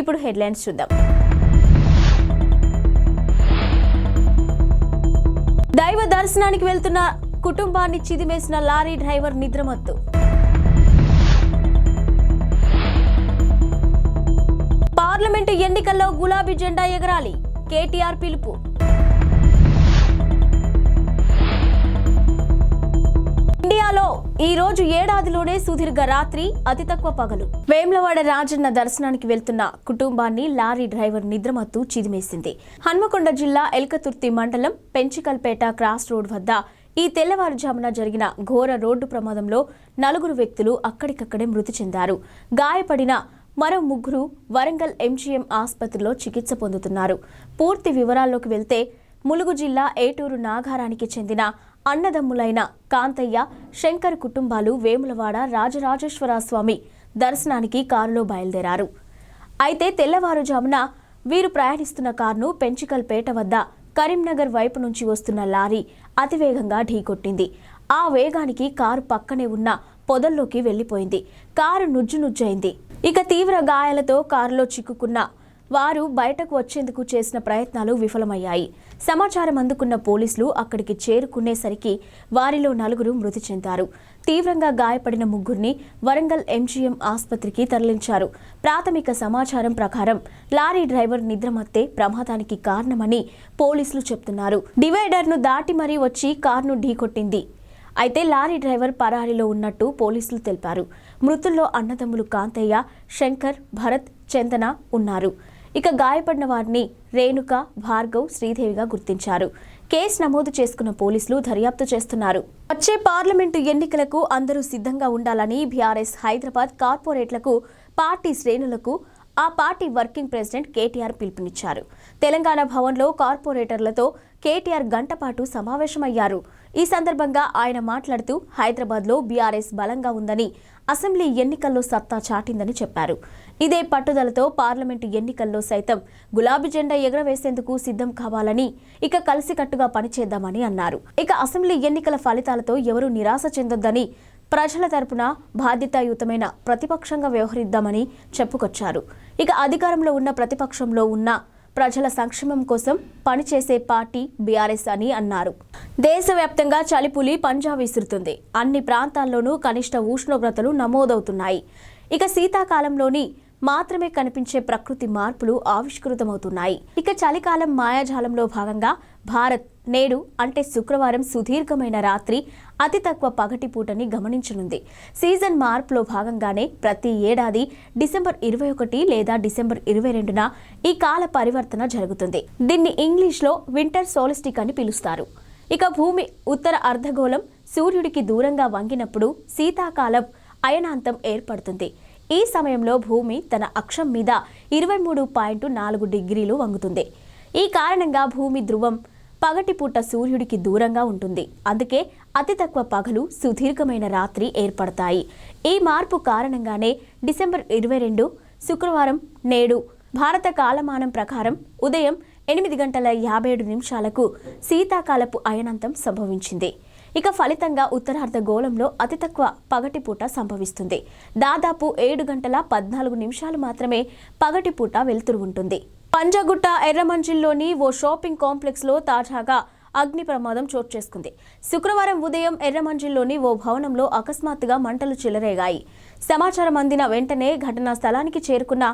ఇప్పుడు హెడ్లైన్స్ చూద్దాం. దైవ దర్శనానికి వెళ్తున్న కుటుంబాన్ని చిదిమేసిన లారీ డ్రైవర్ నిద్రమత్తు. పార్లమెంటు ఎన్నికల్లో గులాబీ జెండా ఎగరాలి. కేటీఆర్ పిలుపు. ఈ రోజు ఏడాదిలోనే సుదీర్ఘ రాత్రి అతి తక్కువ పగలు. వేములవాడ రాజన్న దర్శనానికి వెళ్తున్న కుటుంబాన్ని లారీ డ్రైవర్ నిద్రమత్తు చిదిమేసింది. హన్మకొండ జిల్లా ఎల్కతుర్తి మండలం పెంచికల్పేట క్రాస్ రోడ్ వద్ద ఈ తెల్లవారుజామున జరిగిన ఘోర రోడ్డు ప్రమాదంలో నలుగురు వ్యక్తులు అక్కడికక్కడే మృతి చెందారు. గాయపడిన మరో ముగ్గురు వరంగల్ ఎంజీఎం ఆసుపత్రిలో చికిత్స పొందుతున్నారు. పూర్తి వివరాల్లోకి వెళ్తే ములుగు జిల్లా ఏటూరు నాగారానికి చెందిన అన్నదమ్ములైన కాంతయ్య శంకర్ కుటుంబాలు వేములవాడ రాజరాజేశ్వర స్వామి దర్శనానికి కారులో బయలుదేరారు. అయితే తెల్లవారుజామున వీరు ప్రయాణిస్తున్న కారును పెంచికల్పేట వద్ద కరీంనగర్ వైపు నుంచి వస్తున్న లారీ అతివేగంగా ఢీకొట్టింది. ఆ వేగానికి కారు పక్కనే ఉన్న పొదల్లోకి వెళ్ళిపోయింది కారు నుజ్జు నుజ్జైంది ఇక తీవ్ర గాయాలతో కారులో చిక్కుకున్న వారు బయటకు వచ్చేందుకు చేసిన ప్రయత్నాలు విఫలమయ్యాయి. సమాచారం అందుకున్న పోలీసులు అక్కడికి చేరుకునేసరికి వారిలో నలుగురు మృతి చెందారు. తీవ్రంగా గాయపడిన ముగ్గురిని వరంగల్ ఎంజీఎం ఆసుపత్రికి తరలించారు. ప్రాథమిక సమాచారం ప్రకారం లారీ డ్రైవర్ నిద్రమత్తే ప్రమాదానికి కారణమని పోలీసులు చెప్తున్నారు. డివైడర్ను దాటి మరీ వచ్చి కారును ఢీకొట్టింది. అయితే లారీ డ్రైవర్ పరారీలో ఉన్నట్టు పోలీసులు తెలిపారు. మృతుల్లో అన్నదమ్ములు కాంతయ్య శంకర్ భరత్ చందన ఉన్నారు. ఇక గాయపడిన వారిని రేణుక భార్గవ్ శ్రీదేవిగా గుర్తించారు. కేసు నమోదు చేసుకున్న పోలీసులు దర్యాప్తు చేస్తున్నారు. వచ్చే పార్లమెంటు ఎన్నికలకు అందరూ సిద్ధంగా ఉండాలని బీఆర్ఎస్ హైదరాబాద్ కార్పొరేట్లకు పార్టీ శ్రేణులకు ఆ పార్టీ వర్కింగ్ ప్రెసిడెంట్ కేటీఆర్ పిలుపునిచ్చారు. తెలంగాణ భవన్లో కార్పొరేటర్లతో కేటీఆర్ గంటపాటు సమావేశమయ్యారు. ఈ సందర్భంగా ఆయన మాట్లాడుతూ హైదరాబాద్లో బీఆర్ఎస్ బలంగా ఉందని అసెంబ్లీ ఎన్నికల్లో సత్తా చాటిందని చెప్పారు. ఇదే పట్టుదలతో పార్లమెంటు ఎన్నికల్లో సైతం గులాబీ జెండా ఎగరవేసేందుకు సిద్ధం కావాలని ఇక కలిసికట్టుగా పనిచేద్దామని అన్నారు. ఇక అసెంబ్లీ ఎన్నికల ఫలితాలతో ఎవరూ నిరాశ చెందొద్దని ప్రజల తరపున బాధ్యతాయుతమైన ప్రతిపక్షంగా వ్యవహరిద్దామని చెప్పుకొచ్చారు. ఇక అధికారంలో ఉన్న ప్రతిపక్షంలో ఉన్న ప్రజల సంక్షేమం కోసం పనిచేసే పార్టీ బీఆర్ఎస్ అని అన్నారు. దేశవ్యాప్తంగా చలిపులి పంజా విసురుతుంది. అన్ని ప్రాంతాల్లోనూ కనిష్ట ఉష్ణోగ్రతలు నమోదవుతున్నాయి. ఇక శీతాకాలంలోని మాత్రమే కనిపించే ప్రకృతి మార్పులు ఆవిష్కృతమవుతున్నాయి. ఇక చలికాలం మాయాజాలంలో భాగంగా భారత్ నేడు అంటే శుక్రవారం సుదీర్ఘమైన రాత్రి అతి తక్కువ పగటి పూటని గమనించనుంది. సీజన్ మార్పులో భాగంగానే ప్రతి ఏడాది డిసెంబర్ ఇరవై ఒకటి లేదా డిసెంబర్ ఇరవై రెండున ఈ కాల పరివర్తన జరుగుతుంది. దీన్ని ఇంగ్లీష్లో వింటర్ సోలిస్టిక్ అని పిలుస్తారు. ఇక భూమి ఉత్తర అర్ధగోళం సూర్యుడికి దూరంగా వంగినప్పుడు శీతాకాలం అయనాంతం ఏర్పడుతుంది. ఈ సమయంలో భూమి తన అక్షం మీద ఇరవై మూడు పాయింట్ నాలుగు డిగ్రీలు వంగుతుంది. ఈ కారణంగా భూమి ధ్రువం పగటిపూట సూర్యుడికి దూరంగా ఉంటుంది. అందుకే అతి తక్కువ పగలు సుదీర్ఘమైన రాత్రి ఏర్పడతాయి. ఈ మార్పు కారణంగానే డిసెంబర్ ఇరవై రెండు శుక్రవారం నేడు భారత కాలమానం ప్రకారం ఉదయం ఎనిమిది గంటల యాభై ఏడు నిమిషాలకు శీతాకాలపు అయనంతం సంభవించింది. ఇక ఫలితంగా ఉత్తరార్ధ గోళంలో అతి తక్కువ పగటిపూట సంభవిస్తుంది. దాదాపు ఏడు గంటల పద్నాలుగు నిమిషాలు మాత్రమే పగటిపూట వెలుతురు ఉంటుంది. పంజగుట్ట ఎర్రమంజిల్లోని ఓ షాపింగ్ కాంప్లెక్స్లో తాజాగా అగ్ని ప్రమాదం చోటు చేసుకుంది. శుక్రవారం ఉదయం ఎర్రమంజిల్లోని ఓ భవనంలో అకస్మాత్తుగా మంటలు చెలరేగాయి. సమాచారం అందిన వెంటనే ఘటనా స్థలానికి చేరుకున్న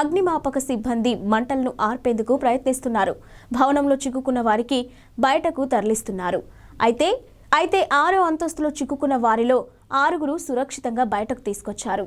అగ్నిమాపక సిబ్బంది మంటలను ఆర్పేందుకు ప్రయత్నిస్తున్నారు. భవనంలో చిక్కుకున్న వారికి బయటకు తరలిస్తున్నారు. అయితే అయితే ఆరో అంతస్తులో చిక్కుకున్న వారిలో ఆరుగురు సురక్షితంగా బయటకు తీసుకొచ్చారు.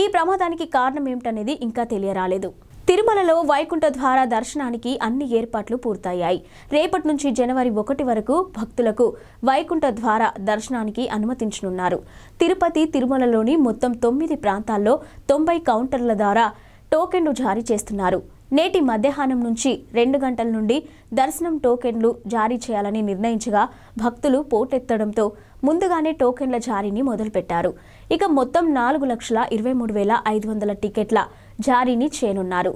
ఈ ప్రమాదానికి కారణం ఏమిటనేది ఇంకా తెలియరాలేదు. తిరుమలలో వైకుంఠ ద్వార దర్శనానికి అన్ని ఏర్పాట్లు పూర్తయ్యాయి. రేపటి నుంచి జనవరి ఒకటి వరకు భక్తులకు వైకుంఠ ద్వార దర్శనానికి అనుమతించనున్నారు. తిరుపతి తిరుమలలోని మొత్తం తొమ్మిది ప్రాంతాల్లో తొంభై కౌంటర్ల ద్వారా టోకెన్లు జారీ చేస్తున్నారు. నేటి మధ్యాహ్నం నుంచి రెండు గంటల నుండి దర్శనం టోకెన్లు జారీ చేయాలని నిర్ణయించగా భక్తులు పోటెత్తడంతో ముందుగానే టోకెన్ల జారీని మొదలుపెట్టారు. ఇక మొత్తం నాలుగు లక్షల ఇరవై మూడు వేల ఐదు వందల టికెట్ల జారీని చేయనున్నారు.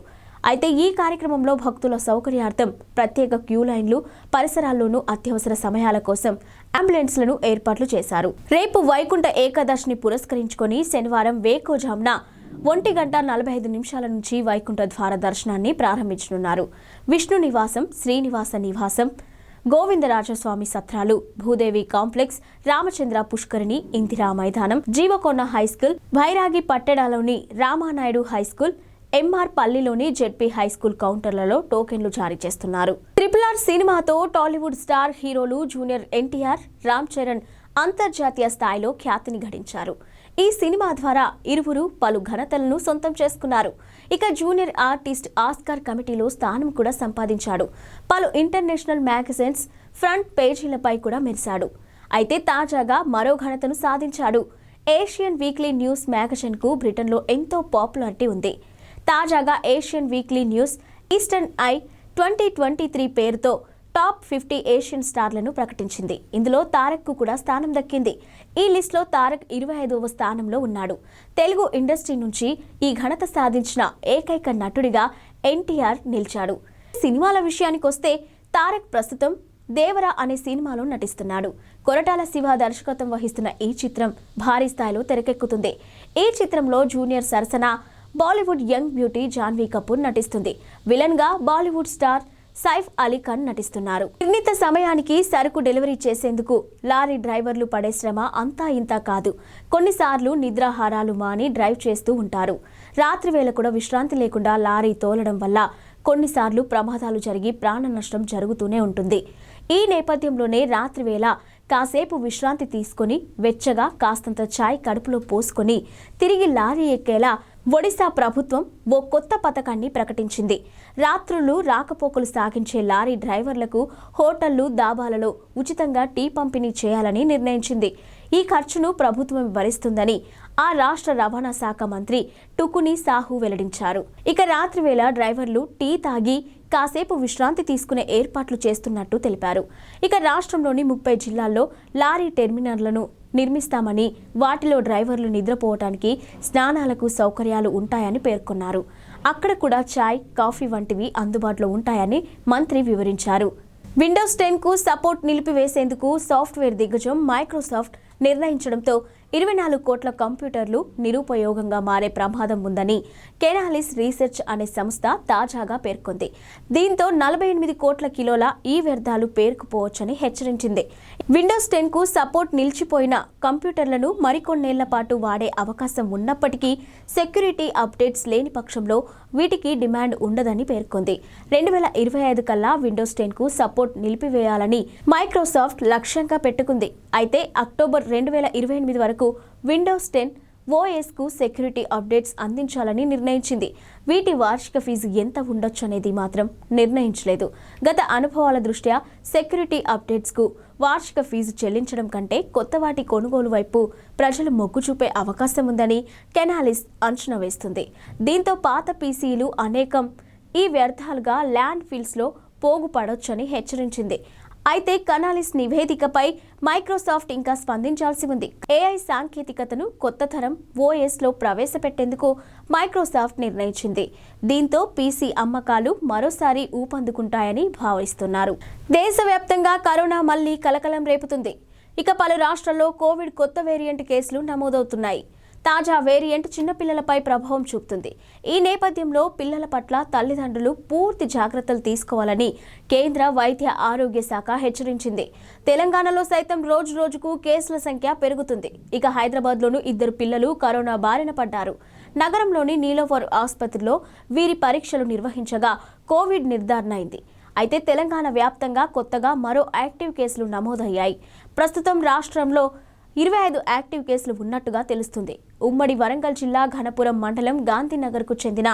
అయితే ఈ కార్యక్రమంలో భక్తుల సౌకర్యార్థం ప్రత్యేక క్యూ లైన్లు పరిసరాల్లోనూ అత్యవసర సమయాల కోసం అంబులెన్స్లను ఏర్పాట్లు చేశారు. రేపు వైకుంఠ ఏకాదశిని పురస్కరించుకొని శనివారం వేకోజామున ఒంటి గంట నలభై ఐదు నిమిషాల నుంచి వైకుంఠ ద్వార దర్శనాన్ని ప్రారంభించనున్నారు. విష్ణు నివాసం శ్రీనివాస నివాసం గోవిందరాజస్వామి సత్రాలు భూదేవి కాంప్లెక్స్ రామచంద్ర పుష్కరిణి ఇందిరా మైదానం జీవకొండ హైస్కూల్ భైరాగి పట్టెడాలోని రామానాయుడు హైస్కూల్ ఎంఆర్ పల్లిలోని జెడ్పీ హైస్కూల్ కౌంటర్లలో టోకెన్లు జారీ చేస్తున్నారు. ట్రిపుల్ ఆర్ సినిమాతో Tollywood star heroes junior NTR Ram Charan అంతర్జాతీయ స్థాయిలో ఖ్యాతిని గడించారు ఈ సినిమా ద్వారా ఇరువురు పలు ఘనతలను సొంతం చేసుకున్నారు. ఇక జూనియర్ ఆర్టిస్ట్ ఆస్కార్ కమిటీలో స్థానం కూడా సంపాదించాడు. పలు ఇంటర్నేషనల్ మ్యాగజైన్స్ ఫ్రంట్ పేజీలపై కూడా మెరిశాడు. అయితే తాజాగా మరో ఘనతను సాధించాడు. ఏషియన్ వీక్లీ న్యూస్ మ్యాగజైన్కు బ్రిటన్లో ఎంతో పాపులారిటీ ఉంది. తాజాగా Asian weekly news Eastern Eye twenty twenty three పేరుతో టాప్ ఫిఫ్టీ ఏషియన్ స్టార్లను ప్రకటించింది. ఇందులో తారక్కు కూడా స్థానం దక్కింది. ఈ లిస్టులో తారక్ ఇరవై ఐదవ స్థానంలో ఉన్నాడు. తెలుగు ఇండస్ట్రీ నుంచి ఈ ఘనత సాధించిన ఏకైక నటుడిగా ఎన్టీఆర్ నిలిచాడు. సినిమాల విషయానికి వస్తే తారక్ ప్రస్తుతం దేవర అనే సినిమాలో నటిస్తున్నాడు. కొరటాల శివ దర్శకత్వం వహిస్తున్న ఈ చిత్రం భారీ స్థాయిలో తెరకెక్కుతుంది. ఈ చిత్రంలో జూనియర్ సరసన Bollywood young beauty Janhvi Kapoor నటిస్తుంది. విలన్గా బాలీవుడ్ స్టార్ సైఫ్ అలీ ఖాన్ నటిస్తున్నారు. నిర్ణీత సమయానికి సరుకు డెలివరీ చేసేందుకు లారీ డ్రైవర్లు పడే శ్రమ అంతా ఇంతా కాదు. కొన్నిసార్లు నిద్రాహారాలు మాని డ్రైవ్ చేస్తూ ఉంటారు. రాత్రి వేళ కూడా విశ్రాంతి లేకుండా లారీ తోలడం వల్ల కొన్నిసార్లు ప్రమాదాలు జరిగి ప్రాణ నష్టం జరుగుతూనే ఉంటుంది. ఈ నేపథ్యంలోనే రాత్రి వేళ కాసేపు విశ్రాంతి తీసుకొని వెచ్చగా కాస్తంత ఛాయ్ కడుపులో పోసుకొని తిరిగి లారీ ఎక్కేలా ఒడిశా ప్రభుత్వం ఓ కొత్త పథకాన్ని ప్రకటించింది. రాత్రులు రాకపోకలు సాగించే లారీ డ్రైవర్లకు హోటళ్ళు దాబాలలో ఉచితంగా టీ పంపిణీ చేయాలని నిర్ణయించింది. ఈ ఖర్చును ప్రభుత్వం భరిస్తుందని ఆ రాష్ట్ర రవాణా శాఖ మంత్రి టుకుని సాహు వెల్లడించారు. ఇక రాత్రివేళ డ్రైవర్లు టీ తాగి కాసేపు విశ్రాంతి తీసుకునే ఏర్పాట్లు చేస్తున్నట్టు తెలిపారు. ఇక రాష్ట్రంలోని ముప్పై జిల్లాల్లో లారీ టెర్మినల్లను నిర్మిస్తామని వాటిలో డ్రైవర్లు నిద్రపోవటానికి స్నానాలకు సౌకర్యాలు ఉంటాయని పేర్కొన్నారు. అక్కడ కూడా చాయ్ కాఫీ వంటివి అందుబాటులో ఉంటాయని మంత్రి వివరించారు. విండోస్ టెన్కు సపోర్ట్ నిలిపివేసేందుకు సాఫ్ట్వేర్ దిగ్గజం మైక్రోసాఫ్ట్ నిర్ణయించడంతో ఇరవై నాలుగు కోట్ల కంప్యూటర్లు నిరుపయోగంగా మారే ప్రమాదం ఉందని కెనాలిస్ రీసెర్చ్ అనే సంస్థ తాజాగా పేర్కొంది. దీంతో నలభై ఎనిమిది కోట్ల కిలోల ఈ వ్యర్థాలు పేరుకుపోవచ్చని హెచ్చరించింది. విండోస్ టెన్కు సపోర్ట్ నిలిచిపోయిన కంప్యూటర్లను మరికొన్నేళ్ళ పాటు వాడే అవకాశం ఉన్నప్పటికీ సెక్యూరిటీ అప్డేట్స్ లేని పక్షంలో వీటికి డిమాండ్ ఉండదని పేర్కొంది. రెండు వేల ఇరవై ఐదు కల్లా విండోస్ టెన్కు సపోర్ట్ నిలిపివేయాలని మైక్రోసాఫ్ట్ లక్ష్యంగా పెట్టుకుంది. అయితే అక్టోబర్ రెండు వేల ఇరవై ఎనిమిది వరకు విండోస్ టెన్ ఓఎస్కు సెక్యూరిటీ అప్డేట్స్ అందించాలని నిర్ణయించింది. వీటి వార్షిక ఫీజు ఎంత ఉండొచ్చు అనేది మాత్రం నిర్ణయించలేదు. గత అనుభవాల దృష్ట్యా సెక్యూరిటీ అప్డేట్స్కు వార్షిక ఫీజు చెల్లించడం కంటే కొత్త వాటి కొనుగోలు వైపు ప్రజలు మొగ్గు చూపే అవకాశం ఉందని కెనాలిస్ అంచనా వేస్తుంది. దీంతో పాత పీసీలు అనేకం ఈ వ్యర్థాలుగా ల్యాండ్ ఫీల్డ్స్లో పోగుపడొచ్చని హెచ్చరించింది. అయితే కనాలిస్ నివేదికపై మైక్రోసాఫ్ట్ ఇంకా స్పందించాల్సి ఉంది. ఏఐ సాంకేతికతను కొత్త తరం ఓఎస్లో ప్రవేశపెట్టేందుకు మైక్రోసాఫ్ట్ నిర్ణయించింది. దీంతో పీసీ అమ్మకాలు మరోసారి ఊపందుకుంటాయని భావిస్తున్నారు. దేశవ్యాప్తంగా కరోనా మళ్ళీ కలకలం రేపుతుంది. ఇక పలు రాష్ట్రాల్లో కోవిడ్ కొత్త వేరియంట్ కేసులు నమోదవుతున్నాయి. తాజా వేరియంట్ చిన్నపిల్లలపై ప్రభావం చూపుతుంది. ఈ నేపథ్యంలో పిల్లల పట్ల తల్లిదండ్రులు పూర్తి జాగ్రత్తలు తీసుకోవాలని కేంద్ర వైద్య ఆరోగ్య శాఖ హెచ్చరించింది. తెలంగాణలో సైతం రోజు రోజుకు కేసుల సంఖ్య పెరుగుతుంది. ఇక హైదరాబాద్లోనూ ఇద్దరు పిల్లలు కరోనా బారిన పడ్డారు. నగరంలోని నీలోఫర్ ఆసుపత్రిలో వీరి పరీక్షలు నిర్వహించగా కోవిడ్ నిర్ధారణ అయింది. అయితే తెలంగాణ వ్యాప్తంగా కొత్తగా మరో యాక్టివ్ కేసులు నమోదయ్యాయి. ప్రస్తుతం రాష్ట్రంలో ఇరవై ఐదు యాక్టివ్ కేసులు ఉన్నట్టుగా తెలుస్తుంది. ఉమ్మడి వరంగల్ జిల్లా ఘనపురం మండలం గాంధీనగర్కు చెందిన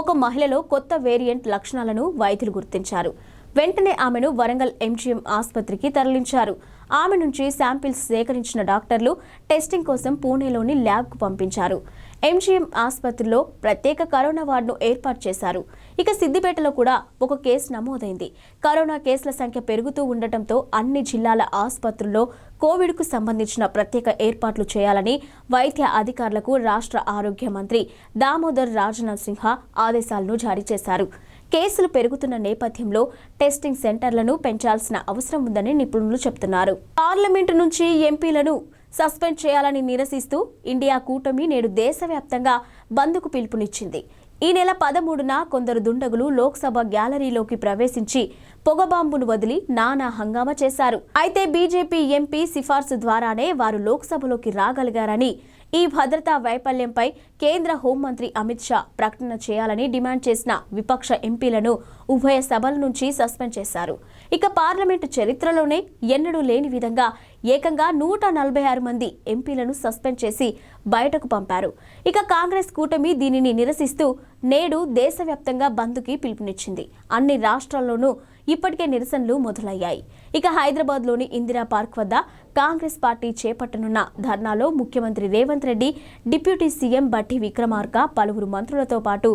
ఒక మహిళలో కొత్త వేరియంట్ లక్షణాలను వైద్యులు గుర్తించారు. వెంటనే ఆమెను వరంగల్ ఎంజీఎం ఆసుపత్రికి తరలించారు. ఆమె నుంచి శాంపిల్స్ సేకరించిన డాక్టర్లు టెస్టింగ్ కోసం పూణేలోని ల్యాబ్కు పంపించారు. ఎంజీఎం ఆసుపత్రిలో ప్రత్యేక కరోనా వార్డును ఏర్పాటు చేశారు. ఇక సిద్దిపేటలో కూడా ఒక కేసు నమోదైంది. కరోనా కేసుల సంఖ్య పెరుగుతూ ఉండటంతో అన్ని జిల్లాల ఆసుపత్రుల్లో కోవిడ్కు సంబంధించిన ప్రత్యేక ఏర్పాట్లు చేయాలని వైద్య అధికారులకు రాష్ట్ర ఆరోగ్య మంత్రి దామోదర్ రాజనరసింహ ఆదేశాలను జారీ చేశారు. కేసులు పెరుగుతున్న నేపథ్యంలో టెస్టింగ్ సెంటర్లను పెంచాల్సిన అవసరం ఉందని నిపుణులు చెబుతున్నారు పార్లమెంటు నుంచి ఎంపీలను సస్పెండ్ చేయాలని నిరసిస్తూ ఇండియా కూటమి నేడు దేశవ్యాప్తంగా బంద్కు పిలుపునిచ్చింది. ఈ నెల పదమూడున కొందరు దుండగులు లోక్సభ గ్యాలరీలోకి ప్రవేశించి పొగబాంబును వదిలి నానా హంగామా చేశారు. అయితే బీజేపీ ఎంపీ సిఫార్సు ద్వారానే వారు లోక్సభలోకి రాగలిగారని ఈ భద్రతా వైఫల్యంపై కేంద్ర హోంమంత్రి అమిత్ షా ప్రకటన చేయాలని డిమాండ్ చేసిన విపక్ష ఎంపీలను ఉభయ సభల నుంచి సస్పెండ్ చేశారు. ఇక పార్లమెంటు చరిత్రలోనే ఎన్నడూ లేని విధంగా ఏకంగా నూట నలభై ఆరు మంది ఎంపీలను సస్పెండ్ చేసి బయటకు పంపారు. ఇక కాంగ్రెస్ కూటమి దీనిని నిరసిస్తూ నేడు దేశవ్యాప్తంగా బంద్కి పిలుపునిచ్చింది. అన్ని రాష్ట్రాల్లోనూ ఇప్పటికే నిరసనలు మొదలయ్యాయి. ఇక హైదరాబాద్లోని ఇందిరా పార్క్ వద్ద కాంగ్రెస్ పార్టీ చేపట్టనున్న ధర్నాలో ముఖ్యమంత్రి రేవంత్ రెడ్డి డిప్యూటీ సీఎం బట్టి విక్రమార్క పలువురు మంత్రులతో పాటు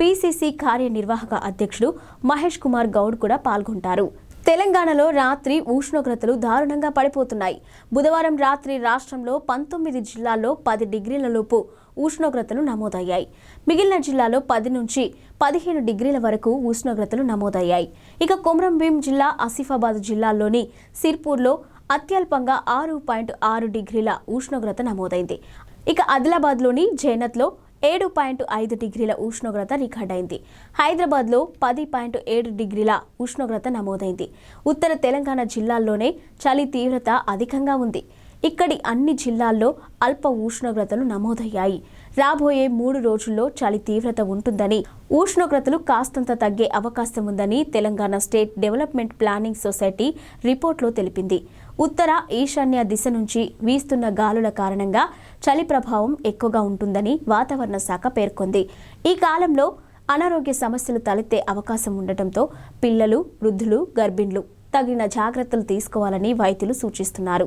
పీసీసీ కార్యనిర్వాహక అధ్యక్షుడు మహేష్ కుమార్ గౌడ్ కూడా పాల్గొంటారు. తెలంగాణలో రాత్రి ఉష్ణోగ్రతలు దారుణంగా పడిపోతున్నాయి. బుధవారం రాత్రి రాష్ట్రంలో పంతొమ్మిది జిల్లాల్లో పది డిగ్రీల లోపు ఉష్ణోగ్రతలు నమోదయ్యాయి. మిగిలిన జిల్లాలో పది నుంచి పదిహేను డిగ్రీల వరకు ఉష్ణోగ్రతలు నమోదయ్యాయి. ఇక కొమరంభీం జిల్లా ఆసిఫాబాద్ జిల్లాలోని సిర్పూర్లో అత్యల్పంగా ఆరు పాయింట్ ఆరు డిగ్రీల ఉష్ణోగ్రత నమోదైంది. ఇక ఆదిలాబాద్లోని జైనత్లో ఏడు పాయింట్ ఐదు డిగ్రీల ఉష్ణోగ్రత రికార్డైంది. హైదరాబాద్లో పది పాయింట్ ఏడు డిగ్రీల ఉష్ణోగ్రత నమోదైంది. ఉత్తర తెలంగాణ జిల్లాల్లోనే చలి తీవ్రత అధికంగా ఉంది. ఇక్కడి అన్ని జిల్లాల్లో అల్ప ఉష్ణోగ్రతలు నమోదయ్యాయి. రాబోయే మూడు రోజుల్లో చలి తీవ్రత ఉంటుందని ఉష్ణోగ్రతలు కాస్తంత తగ్గే అవకాశం ఉందని Telangana state development planning society రిపోర్ట్లో తెలిపింది. ఉత్తర ఈశాన్య దిశ నుంచి వీస్తున్న గాలుల కారణంగా చలి ప్రభావం ఎక్కువగా ఉంటుందని వాతావరణ శాఖ పేర్కొంది. ఈ కాలంలో అనారోగ్య సమస్యలు తలెత్తే అవకాశం ఉండటంతో పిల్లలు వృద్ధులు గర్భిణులు తగిన జాగ్రత్తలు తీసుకోవాలని వైద్యులు సూచిస్తున్నారు.